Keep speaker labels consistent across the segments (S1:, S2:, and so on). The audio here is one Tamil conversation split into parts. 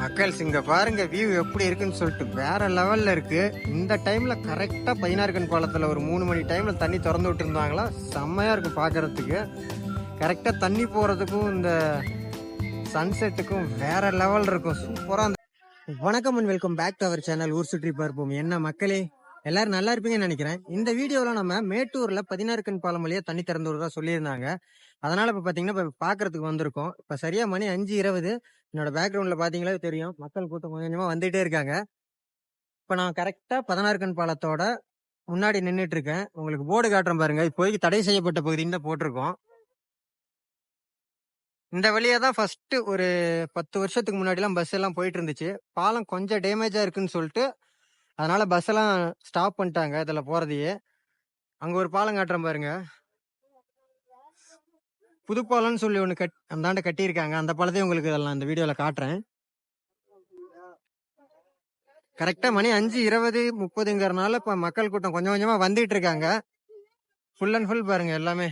S1: மக்கள்ஸ் இங்க பாருங்க வியூ எப்படி இருக்குன்னு சொல்லிட்டு வேற லெவல்ல இருக்கு. இந்த டைம்ல கரெக்டா பதினாறுகன் பாலத்துல ஒரு மூணு மணி டைம்ல தண்ணி திறந்து விட்டுருந்தாங்களா? செம்மையா இருக்கும் பாக்குறதுக்கு. கரெக்டா தண்ணி போறதுக்கும் இந்த சன்செட்டுக்கும் வேற லெவல் இருக்கும். சூப்பரா வணக்கம் and welcome back to our channel ஊர் சுற்றி பார்ப்போம். என்ன மக்களே? எல்லாரும் நல்லா இருப்பீங்கன்னு நினைக்கிறேன். இந்த வீடியோவில் நம்ம மேட்டூரில் பதினாறு கண் பாலம் வழியாக தண்ணி திறந்து விடுறதா சொல்லியிருந்தாங்க. அதனால் இப்போ பார்த்தீங்கன்னா இப்போ பார்க்குறதுக்கு வந்திருக்கோம். இப்போ சரியாக மணி அஞ்சு இருபது. என்னோட பேக்ரவுண்ட்ல பாத்தீங்களா தெரியும். மக்கள் கூட்டம் கொஞ்சம் கொஞ்சமா வந்துட்டே இருக்காங்க. இப்ப நான் கரெக்டா பதினாறு கண் பாலத்தோட முன்னாடி நின்றுட்டு இருக்கேன் உங்களுக்கு போர்டு காட்டுறேன் பாருங்க. இப்போதைக்கு தடை செய்யப்பட்ட பகுதின்னு தான் போட்டிருக்கோம். இந்த வழியா தான் ஃபர்ஸ்ட் ஒரு பத்து வருஷத்துக்கு முன்னாடிலாம் பஸ் எல்லாம் போயிட்டு இருந்துச்சு. பாலம் கொஞ்சம் டேமேஜா இருக்குன்னு சொல்லிட்டு அதனால பஸ் எல்லாம் ஸ்டாப் பண்ணிட்டாங்க. இதுல போறதையே. அங்க ஒரு பாலம் காட்டுறேன் பாருங்க. புதுப்பாலம்னு சொல்லி ஒன்று கட் அந்தாண்ட கட்டியிருக்காங்க. அந்த பாலத்தையும் உங்களுக்கு இதெல்லாம் இந்த வீடியோவில் காட்டுறேன். கரெக்டாக மணி அஞ்சு இருபது முப்பதுங்கிறனால இப்போ மக்கள் கூட்டம் கொஞ்சம் கொஞ்சமாக வந்துட்டு இருக்காங்க ஃபுல் அண்ட் ஃபுல் பாருங்க எல்லாமே.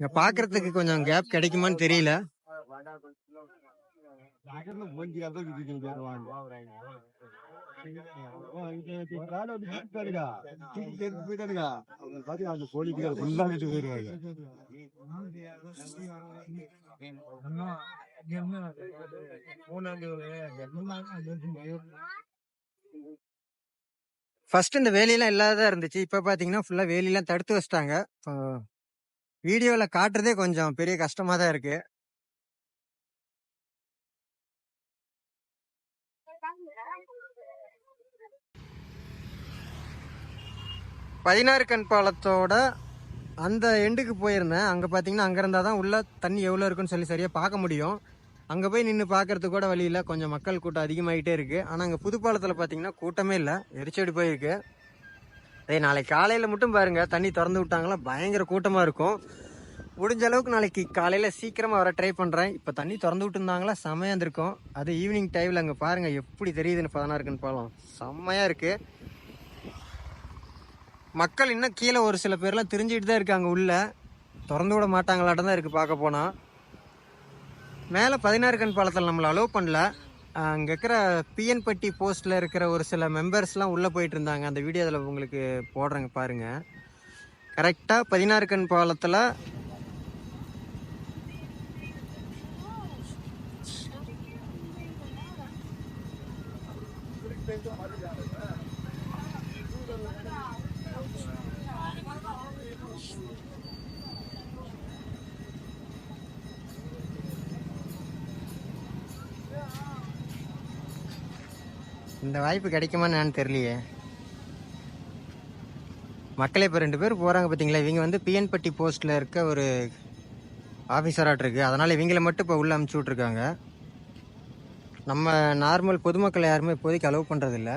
S1: இங்க பாக்குறதுக்கு கொஞ்சம் கேப் கிடைக்குமான்னு தெரியல. ஃபர்ஸ்ட் இந்த வேலியெல்லாம் இல்லாத இருந்துச்சு. இப்போ பார்த்தீங்கன்னா ஃபுல்லாக வேலியெல்லாம் தடுத்து வச்சிட்டாங்க. வீடியோவில் காட்டுறதே கொஞ்சம் பெரிய கஷ்டமாக தான் இருக்கு. பதினாறு கண் பாலத்தோட அந்த எண்டுக்கு போயிருந்தேன். அங்கே பார்த்தீங்கன்னா அங்கே இருந்தால் தான் உள்ளே தண்ணி எவ்வளோ இருக்குன்னு சொல்லி சரியாக பார்க்க முடியும். அங்கே போய் நின்று பார்க்கறதுக்கு கூட வழி இல்லை. கொஞ்சம் மக்கள் கூட்டம் அதிகமாகிட்டே இருக்குது ஆனால் அங்கே புதுப்பாலத்தில் பார்த்தீங்கன்னா கூட்டமே இல்லை. எரிச்சடி போயிருக்கு. அதே நாளைக்கு காலையில் மட்டும் பாருங்கள் தண்ணி திறந்து விட்டாங்களா பயங்கர கூட்டமாக இருக்கும். முடிஞ்ச அளவுக்கு நாளைக்கு காலையில் சீக்கிரமாக வர ட்ரை பண்ணுறேன் இப்போ தண்ணி திறந்து விட்டுருந்தாங்களா? செம்மையாக இருந்திருக்கும். அது ஈவினிங் டைமில் அங்கே பாருங்கள் எப்படி தெரியுதுன்னு பதினாறுக்குன்னு பாலம் செம்மையாக இருக்குது மக்கள் இன்னும் கீழே ஒரு சில பேர்லாம் தெரிஞ்சுட்டு தான் இருக்காங்க உள்ள. திறந்து விட மாட்டாங்களாட்டம் தான் இருக்குது பார்க்க போனால் மேலே பதினாறு கண் பாலத்தில் நம்மளை அலோவ் பண்ணல. அங்கே இருக்கிற பிஎன்பட்டி போஸ்ட்டில் இருக்கிற ஒரு சில மெம்பர்ஸ்லாம் உள்ளே போயிட்டு இருந்தாங்க. அந்த வீடியோ அதில் உங்களுக்கு போடுறேங்க பாருங்கள் கரெக்டாக பதினாறு கண் பாலத்தில் இந்த வாய்ப்பு கிடைக்குமா என்னன்னு தெரியலையே. மக்களே இப்போ ரெண்டு பேர் போகிறாங்க பார்த்தீங்களா இவங்க வந்து பிஎன்பட்டி போஸ்ட்டில் இருக்க ஒரு ஆஃபீஸராக இருக்குது அதனால் இவங்களை மட்டும் இப்போ உள்ளே அமுச்சு விட்ருக்காங்க நம்ம நார்மல் பொதுமக்கள் யாருமே இப்போதைக்கு அலோவ் பண்ணுறதில்ல